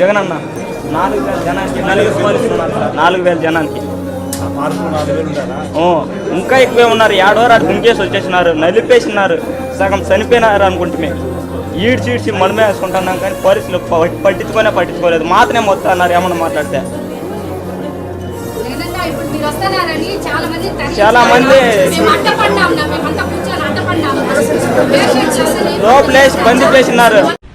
జగన్ అన్న నాలుగు వేల జనానికి నలుగురు పోలీసులు ఉన్నారు సార్. నాలుగు వేల జనానికి. ఇంకా ఎక్కువే ఉన్నారు. ఏడో రాడు గుంకేసి వచ్చేసినారు నలిపేసినారు. సగం చనిపోయినారు అనుకుంటే ఈడ్చి ఈడ్చి మనమే వేసుకుంటున్నాం కానీ పోలీసులు ప- పట్టించుకోనే పట్టించుకోలేదు. మాత్రమే మొత్తం అన్నారు ఏమన్నా మాట్లాడితే. చాలా మంది లోపలేసి బంది చేసినారు.